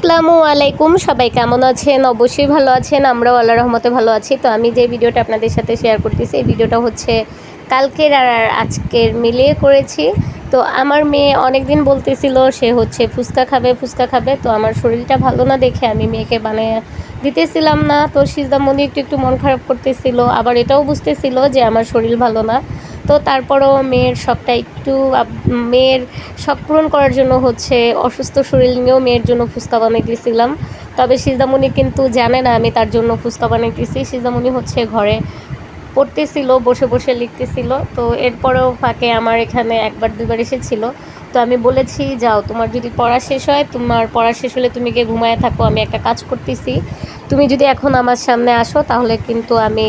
আসসালামু আলাইকুম। সবাই কেমন আছেন? অবশ্যই ভালো আছেন। আমরাও আল্লাহ রহমতে ভালো আছি। তো আমি যে ভিডিওটা আপনাদের সাথে শেয়ার করতেছি, এই ভিডিওটা হচ্ছে কালকের আর আজকের মিলিয়ে করেছি। তো আমার মেয়ে অনেক দিন বলতেছিল, সে হচ্ছে ফুচকা খাবে ফুচকা খাবে। তো আমার শরীরটা ভালো না দেখে আমি মেয়েকে বানিয়ে দিতেছিলাম না। তো সিজদামণি একটু একটু মন খারাপ করতেছিল। আবার এটাও বুঝতেছিল যে আমার শরীর ভালো না। তো তারপরও মেয়ের শখটা একটু মেয়ের শখ পূরণ করার জন্য হচ্ছে অসুস্থ শরীর নিয়েও মেয়ের জন্য ফুচকা বানাইতেছিলাম তবে সিজদামণি কিন্তু জানে না আমি তার জন্য ফুচকা বানাইতেছি সিজদামণি হচ্ছে ঘরে পড়তেছিল, বসে বসে লিখতেছিল। তো এরপরেও ফাঁকে আমার এখানে একবার দুবার এসেছিল। তো আমি বলেছি, যাও, তোমার যদি পড়া শেষ হয়, তোমার পড়া শেষ হলে তুমি গিয়ে ঘুমায় থাকো, আমি একটা কাজ করতেছি। তুমি যদি এখন আমার সামনে আসো, তাহলে কিন্তু আমি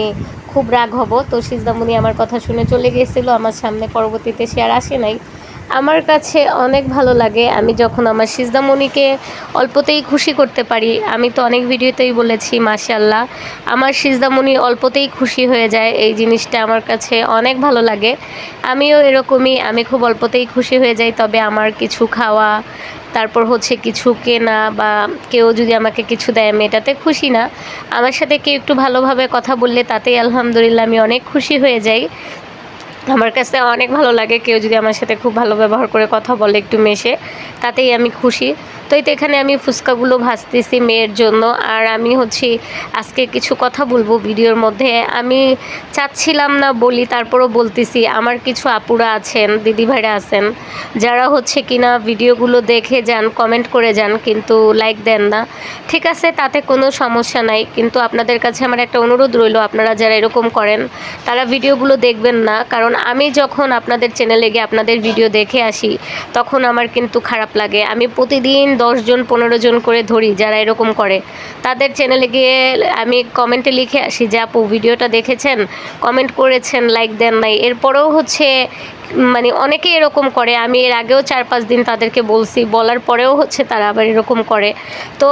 খুব রাগ হব। তো সিজদামণি আমার কথা শুনে চলে গিয়েছিল। আমার সামনে পরবর্তীতে সে আর আসে নাই। আমার কাছে অনেক ভালো লাগে। আমি যখন আমার সিজদামণিকে অল্পতেই খুশি করতে পারি, আমি তো অনেক ভিডিওতেই বলেছি মাশাল্লাহ আমার সিজদামণি অল্পতেই খুশি হয়ে যায়। এই জিনিসটা আমার কাছে অনেক ভালো লাগে। আমিও এরকমই, আমি খুব অল্পতেই খুশি হয়ে যাই। তবে আমার কিছু খাওয়া তারপর হচ্ছে কিছু কেনা বা কেউ যদি আমাকে কিছু দেয়, আমি এটাতে খুশি না। আমার সাথে কেউ একটু ভালোভাবে কথা বললে তাতেই আলহামদুলিল্লাহ আমি অনেক খুশি হয়ে যাই। আমার কাছে অনেক ভালো লাগে কেউ যদি আমার সাথে খুব ভালো ব্যবহার করে কথা বলে, একটু মেশে, তাতেই আমি খুশি। তো এই তো এখানে আমি ফুচকাগুলো ভাজতেছি মেয়ের জন্য। আর আমি হচ্ছে, আজকে কিছু কথা বলব ভিডিওর মধ্যে। আমি চাচ্ছিলাম না বলি, তারপরও বলতেছি, আমার কিছু আপুরা আছেন, দিদিভাইরা আছেন, যারা হচ্ছে কিনা ভিডিওগুলো দেখে যান কমেন্ট করে যান, কিন্তু লাইক দেন না। ঠিক আছে, তাতে কোনো সমস্যা নাই, কিন্তু আপনাদের কাছে আমার একটা অনুরোধ রইল, আপনারা যারা এরকম করেন, তারা ভিডিওগুলো দেখবেন না, কারণ আমি যখন আপনাদের চ্যানেলে গিয়ে আপনাদের ভিডিও দেখে আসি, তখন আমার কিন্তু খারাপ লাগে। আমি প্রতিদিন দশজন পনেরো জন করে ধরি যারা এরকম করে। তাদের চ্যানেলে গিয়ে আমি কমেন্টে লিখে আসি যে, আপু ভিডিওটা দেখেছেন? কমেন্ট করেছেন লাইক দেন নাই। এরপরেও হচ্ছে মানে অনেকে এরকম করে, আমি এর আগেও চার পাঁচ দিন তাদেরকে বলছি, বলার পরেও হচ্ছে তারা আবার এরকম করে। তো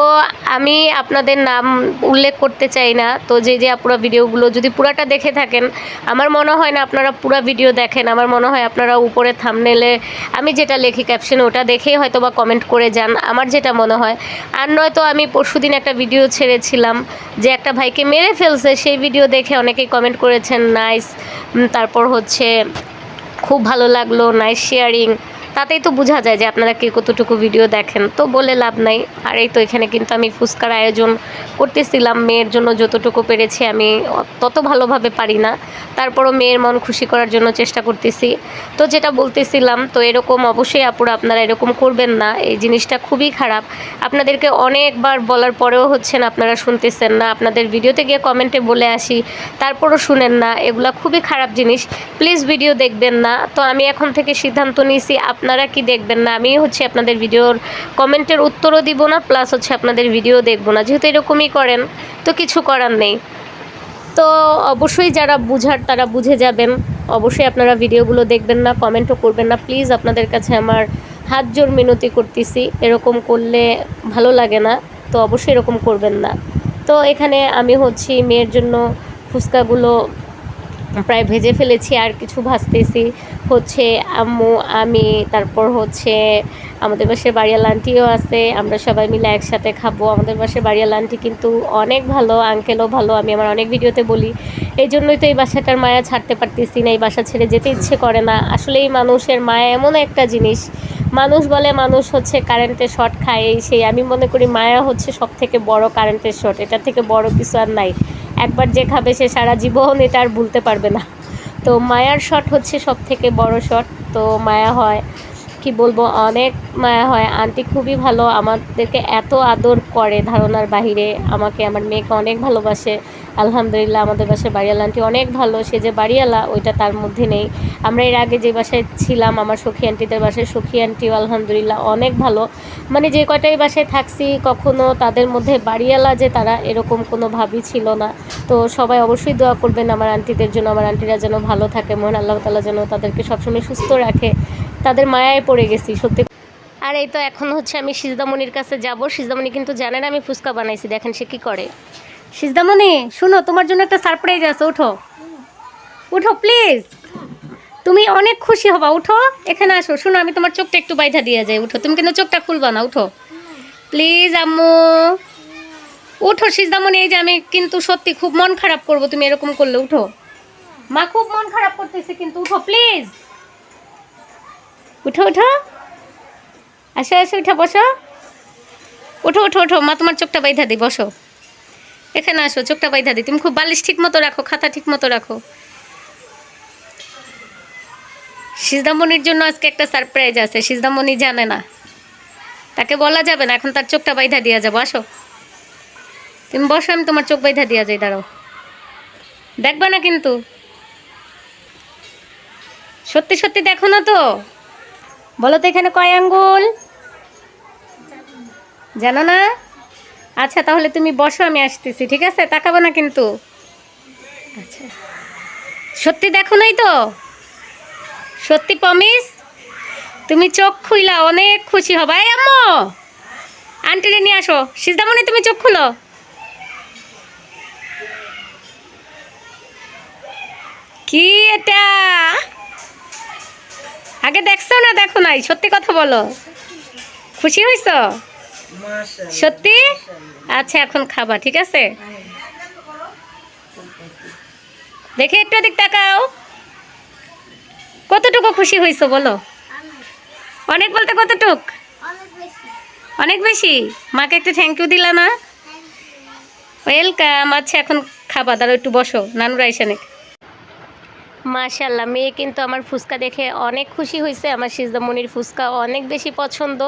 আমি আপনাদের নাম উল্লেখ করতে চাই না, তো যে যে আপুরা ভিডিওগুলো যদি পুরাটা দেখে থাকেন, আমার মনে হয় না আপনারা পুরা ভিডিও দেখেন, আমার মনে হয় আপনারা উপরে থামনেলে আমি যেটা লেখি ক্যাপশন ওটা দেখেই হয়তো বা কমেন্ট করে যান, আমার যেটা মনে হয়। আর নয়তো আমি পরশুদিন একটা ভিডিও ছেড়েছিলাম, যে একটা ভাইকে মেরে ফেলছে, সেই ভিডিও দেখে অনেকেই কমেন্ট করেছেন, নাইস। তারপর হচ্ছে খুব ভালো লাগল নাইস শেয়ারিং তাতেই তো বোঝা যায় যে আপনারা কে কতটুকু ভিডিও দেখেন। তো বলে লাভ নাই। আর এই তো এখানে কিন্তু আমি ফুচকার আয়োজন করতেছিলাম। মেয়ের জন্য যতটুকু পেরেছি আমি তত ভালোভাবে পারি না। তারপরও মেয়ের মন খুশি করার জন্য চেষ্টা করতেছি। তো যেটা বলতেছিলাম, তো এরকম অবশ্যই আপুরা আপনারা এরকম করবেন না। এই জিনিসটা খুবই খারাপ। আপনাদেরকে অনেকবার বলার পরেও হচ্ছেন আপনারা শুনতেছেন না। আপনাদের ভিডিওতে গিয়ে কমেন্টে বলে আসি। তারপরও শুনেন না। এগুলা খুবই খারাপ জিনিস। প্লিজ ভিডিও দেখবেন না। তো আমি এখন থেকে সিদ্ধান্ত নিয়েছি, আপনারা কি দেখবেন না? আমি হচ্ছে আপনাদের ভিডিওর কমেন্টের উত্তরও দিব না, প্লাস হচ্ছে আপনাদের ভিডিও দেখব না। যেহেতু এরকমই করেন, তো কিছু করার নেই। তো অবশ্যই যারা বুঝার, তারা বুঝে যাবেন। অবশ্যই আপনারা ভিডিওগুলো দেখবেন না, কমেন্টও করবেন না। প্লিজ আপনাদের কাছে আমার হাত জোর মিনতি করতেছি। এরকম করলে ভালো লাগে না, তো অবশ্যই এরকম করবেন না। তো এখানে আমি হচ্ছি মেয়ের জন্য ফুচকাগুলো প্রায় ভেজে ফেলেছি, আর কিছু ভাজতেছি। হচ্ছে আম্মু, আমি, তারপর হচ্ছে আমাদের বাসায় বাড়িয়াল আন্টিও আছে, আমরা সবাই মিলে একসাথে খাব। আমাদের বাসায় বাড়িয়াল আন্টি কিন্তু অনেক ভালো আঙ্কেলও ভালো, আমি আমার অনেক ভিডিওতে বলি। এই জন্যই তো এই বাসাটার মায়া ছাড়তে পারতেছি না, এই বাসা ছেড়ে যেতে ইচ্ছে করে না। আসলে এই মানুষের মায়া এমন একটা জিনিস। মানুষ বলে মানুষ হচ্ছে কারেন্টের শর্ট খায়, এই সেই। আমি মনে করি মায়া হচ্ছে সব থেকে বড় কারেন্টের শর্ট এটা থেকে বড় কিছু আর নাই। একবার যে খাবে সে সারা জীবন, এটা আর ভুলতে পারবে না। তো মায়ার শট হচ্ছে সব থেকে বড় শট তো মায়া হয় কি বলব, অনেক মায়া হয়, আন্টি খুবই ভালো, আমাদেরকে এত আদর করে ধারণার বাহিরে, আমাকে, আমার মেয়েকে অনেক ভালোবাসে। আলহামদুলিল্লাহ, আমাদের বাসায় বাড়িয়ালা আন্টি অনেক ভালো, সে যে বাড়িয়ালা ওইটা তার মধ্যে নেই। আমরা এর আগে যে বাসায় ছিলাম, আমার সখী আন্টিদের বাসায়, সখী আন্টিও আলহামদুলিল্লাহ অনেক ভালো। মানে যে কয়টাই বাসায় থাকছি, কখনো তাদের মধ্যে বাড়িয়ালা যে তারা এরকম কোনো ভাবই ছিল না। তো সবাই অবশ্যই দোয়া করবেন আমার আন্টিদের জন্য, আমার আন্টিরা যেন ভালো থাকে, মহান আল্লাহ তালা যেন তাদেরকে সবসময় সুস্থ রাখে। তাদের মায়ায় পড়ে গেছি, সত্যি আর এই তো এখন হচ্ছে আমি সিজদামণির কাছে যাব। সিজদামণি কিন্তু জানে না আমি ফুচকা বানাইছি, দেখেন সে কি করে। সিজদামণি, শুনো, তোমার জন্য একটা সারপ্রাইজ আছে, উঠো। উঠো প্লিজ তুমি অনেক খুশি হবা, উঠো, এখানে আসো। শুনো, আমি তোমার চোখটা একটু বাইধা দিয়ে যাই, উঠো। তুমি কিন্তু চোখটা খুলবা না, উঠো। প্লিজ আম্মু। উঠো, সিজদামণি, এই যে আমি কিন্তু সত্যি খুব মন খারাপ করব, তুমি এরকম করলে, উঠো। মা খুব মন খারাপ করতেছে কিন্তু, উঠো প্লিজ উঠো উঠো। আসো আসো, উঠো, বসো। উঠো উঠো উঠো। মা, তোমার চোখটা বাইধা দিই বসো। এখানে আসো, চোখটা বাইধা দিই তুমি খুব বালিশ ঠিক মতো রাখো, খাতা ঠিক মতো রাখো। সিজদামণির জন্য আজকে একটা সারপ্রাইজ আছে, সিজদামণি জানে না। তাকে বলা যাবে না, এখন তার চোখটা বাইধা দিয়া যাব। আসো। তুমি বসো, আমি তোমার চোখ বাইধা দিয়া যাই, দাঁড়াও। দেখবা না কিন্তু? সত্যি সত্যি দেখো না তো? বলো তো এখানে কয় আঙ্গুল? জানো না? আচ্ছা তাহলে তুমি বসো, আমি আসতেছি, ঠিক আছে? তাকাবো না কিন্তু। আচ্ছা। সত্যি দেখো নাই তো? সত্যি প্রমিস তুমি চোখ খুইলা, অনেক খুশি হবা। এই আম্মু! আন্টিরে নিয়ে আসো। সিজদামণি, তুমি চোখ খুলো। কি এটা? আগে দেখছ না দেখো নাই। সত্যি কথা বলো। খুশি হয়েছো সত্যি? আচ্ছা এখন খাবা ঠিক আছে? দেখে একটু দিক তাকাও। কতটুকু খুশি হয়েছো বলো? অনেক বলতে কতটুক? অনেক বেশি। মাকে একটু থ্যাংক ইউ দিলা না? ওয়েলকাম আচ্ছা এখন খাবা দাঁড়ো একটু বসো নানুরা এসে মাশাল্লাহ মেয়ে কিন্তু আমার ফুচকা দেখে অনেক খুশি হয়েছে আমার সিজদামণির ফুচকা অনেক বেশি পছন্দ।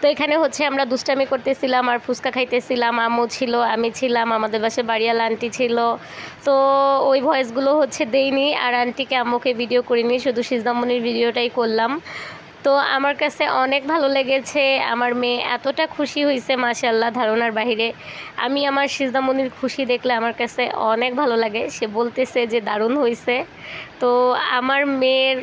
তো এখানে হচ্ছে আমরা দুষ্টামি করতেছিলাম, আর ফুচকা খাইতেছিলাম। আমু ছিল, আমি ছিলাম, আমাদের বাসায় বাড়িয়াল আন্টি ছিল। তো ওই ভয়েসগুলো হচ্ছে দেইনি, আর আন্টিকে আম্মুকে ভিডিও করিনি, শুধু সিজদামণির ভিডিওটাই করলাম। তো আমার কাছে অনেক ভালো লেগেছে। আমার মেয়ে এতটা খুশি হয়েছে মাশাল্লাহ ধারণার বাহিরে। আমি আমার সিজদামণির খুশি দেখলে আমার কাছে অনেক ভালো লাগে। সে বলতেছে যে দারুণ হয়েছে তো আমার মেয়ের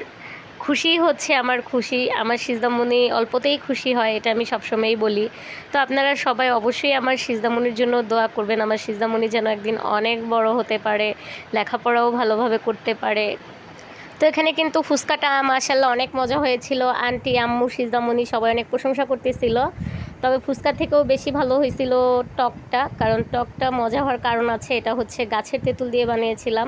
খুশি হচ্ছে আমার খুশি। আমার সিজদামণি অল্পতেই খুশি হয়, এটা আমি সবসময়ই বলি। তো আপনারা সবাই অবশ্যই আমার সিজদামণির জন্য দোয়া করবেন। আমার সিজদামণি যেন একদিন অনেক বড় হতে পারে, লেখাপড়াও ভালোভাবে করতে পারে। তো এখানে কিন্তু ফুচকাটা মাশাল্লাহ অনেক মজা হয়েছিল। আন্টি, আম্মু, সিজদামণি সবাই অনেক প্রশংসা করতেছিল। তবে ফুচকা থেকেও বেশি ভালো হয়েছিল টকটা, কারণ টকটা মজা হওয়ার কারণ আছে, এটা হচ্ছে গাছের তেঁতুল দিয়ে বানিয়েছিলাম।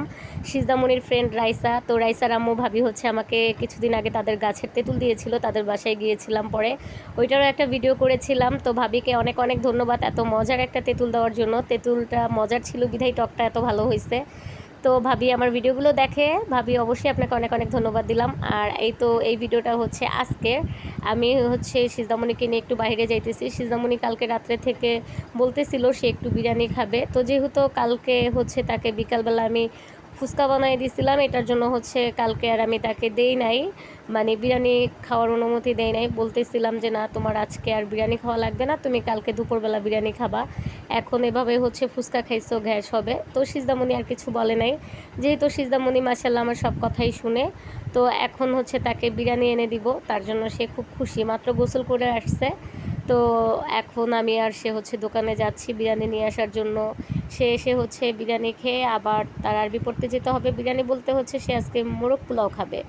সিজদামণির ফ্রেন্ড রাইসা, তো রাইসার আম্মু ভাবি হচ্ছে আমাকে কিছুদিন আগে তাদের গাছের তেঁতুল দিয়েছিল, তাদের বাসায় গিয়েছিলাম পরে। ওইটারও একটা ভিডিও করেছিলাম, তো ভাবিকে অনেক অনেক ধন্যবাদ এত মজার একটা তেঁতুল দেওয়ার জন্য। তেঁতুলটা মজার ছিল বিধাই টকটা এত ভালো হয়েছে। তো ভাবি আমার ভিডিওগুলো দেখে, ভাবি অবশ্যই আপনাকে অনেক অনেক ধন্যবাদ দিলাম। আর এই তো এই ভিডিওটা হচ্ছে আজকে। আমি হচ্ছে সিজদামণিকে নিয়ে একটু বাইরে যাইতেছি। সিজদামণি কালকে রাত্রে থেকে বলতেছিল সে একটু বিরিয়ানি খাবে। তো যেহেতু কালকে হচ্ছে তাকে বিকালবেলা আমি ফুচকা বানিয়ে দিয়েছিলাম এটার জন্য হচ্ছে কালকে আর আমি তাকে দেই নাই। মানে বিরিয়ানি খাওয়ার অনুমতি দেই নাই। বলতেছিলাম যে, না, তোমার আজকে আর বিরিয়ানি খাওয়া লাগবে না, তুমি কালকে দুপুরবেলা বিরিয়ানি খাবা। এখন এভাবে হচ্ছে ফুচকা খাইছো, গ্যাস হবে। তো সিজদামণি আর কিছু বলে নাই। যেহেতু সিজদামণি মাসাল্লাহ আমার সব কথাই শুনে, তো এখন হচ্ছে তাকে বিরিয়ানি এনে দিব। তার জন্য সে খুব খুশি। মাত্র গোসল করে আসছে। তো এখন আমি আর সে হচ্ছে দোকানে যাচ্ছি বিরিয়ানি নিয়ে আসার জন্য। সে এসে হচ্ছে বিরিয়ানি খেয়ে আবার তার আরবি পড়তে যেতে হবে। বিরিয়ানি বলতে হচ্ছে সে আজকে মোরগ পোলাও খাবে।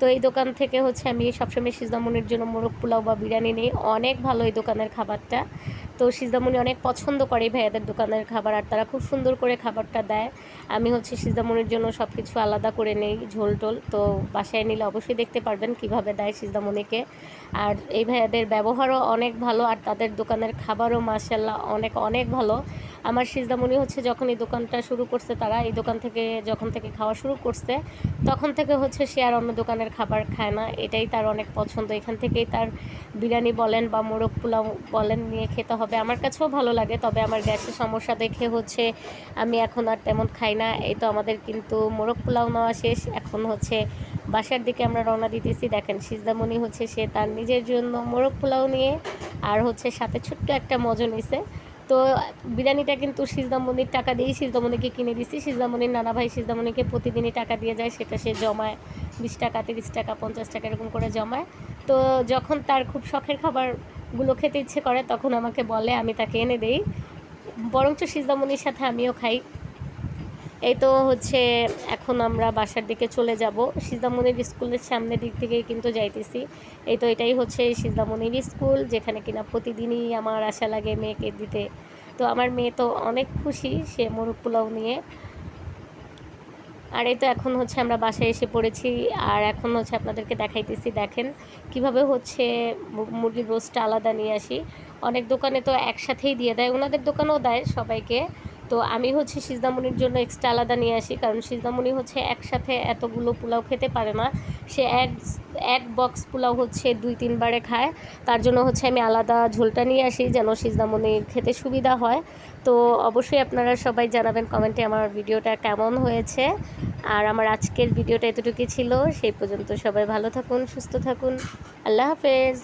তো এই দোকান থেকে হচ্ছে আমি সবসময় সিজদামনির জন্য মোরগ পোলাও বা বিরিয়ানি নিই। অনেক ভালো এই দোকানের খাবারটা। তো সিজদামণি অনেক পছন্দ করে ভাইয়াদের দোকানের খাবার আর তারা খুব সুন্দর করে খাবারটা দেয়। আমি হচ্ছে সিজদামণির জন্য সব কিছু আলাদা করে নেই, ঝোল টোল। তো বাসায় নিলে অবশ্যই দেখতে পারবেন কীভাবে দেয় সিজদামণিকে আর এই ভাইয়াদের ব্যবহারও অনেক ভালো আর তাদের দোকানের খাবারও মাসাল্লাহ অনেক অনেক ভালো। আমার সিজদামণি হচ্ছে যখন এই দোকানটা শুরু করছে তারা, এই দোকান থেকে যখন থেকে খাওয়া শুরু করছে, তখন থেকে হচ্ছে সে আর অন্য দোকানের খাবার খায় না। এটাই তার অনেক পছন্দ। এখান থেকেই তার বিরিয়ানি বলেন বা মোরগ পোলাও বলেন নিয়ে খেতে হবে। আমার কাছেও ভালো লাগে, তবে আমার গ্যাসের সমস্যা দেখে হচ্ছে আমি এখন আর তেমন খাই না। এই তো আমাদের কিন্তু মোরগ পোলাও নেওয়া শেষ। এখন হচ্ছে বাসার দিকে আমরা রওনা দিতেছি। দেখেন, সিজদামণি হচ্ছে সে তার নিজের জন্য মোরগ পোলাও নিয়ে আর হচ্ছে সাথে ছোট্ট একটা মজা নিছে। তো বিরিয়ানিটা কিন্তু সিজদামণির টাকা দিয়েই সিজদামণিকে কিনে দিচ্ছি সিজদামণির নানা ভাই সিজদামণিকে প্রতিদিনই টাকা দিয়ে যায়, সেটা সে জমায়। বিশ টাকা, তিরিশ টাকা, পঞ্চাশ টাকা এরকম করে জমায়। তো যখন তার খুব শখের খাবারগুলো খেতে ইচ্ছে করে, তখন আমাকে বলে, আমি তাকে এনে দেই। বরঞ্চ সিজদামণির সাথে আমিও খাই। এই তো হচ্ছে এখন আমরা বাসার দিকে চলে যাব। সিজামনির স্কুলের সামনের দিক থেকেই কিন্তু যাইতেছি। এই তো এটাই হচ্ছে সিজামনির স্কুল, যেখানে কিনা প্রতিদিনই আমার আশা লাগে মেয়েকে দিতে। তো আমার মেয়ে তো অনেক খুশি সে মোরগ পোলাও নিয়ে। আর এই তো এখন হচ্ছে আমরা বাসায় এসে পড়েছি। আর এখন হচ্ছে আপনাদেরকে দেখাইতেছি, দেখেন কীভাবে হচ্ছে মুরগির রোস্টটা আলাদা নিয়ে আসি। অনেক দোকানে তো একসাথেই দিয়ে দেয়, ওনাদের দোকানেও দেয় সবাইকে। তো আমি হচ্ছে সিজদামণির জন্য এক্সট্রা আলাদা নিয়ে আসি, কারণ সিজদামুনি হচ্ছে একসাথে এতগুলো পোলাও খেতে পারে না। সে এক এক বক্স পোলাও হচ্ছে দুই, তিনবারে খায়। তার জন্য হচ্ছে আমি আলাদা ঝোলটা নিয়ে আসি যেন সিজদামুনির খেতে সুবিধা হয়। তো অবশ্যই আপনারা সবাই জানাবেন কমেন্টে আমার ভিডিওটা কেমন হয়েছে। আর আমার আজকের ভিডিওটা এতটুকুই ছিল, সেই পর্যন্ত সবাই ভালো থাকুন, সুস্থ থাকুন। আল্লাহ হাফেজ।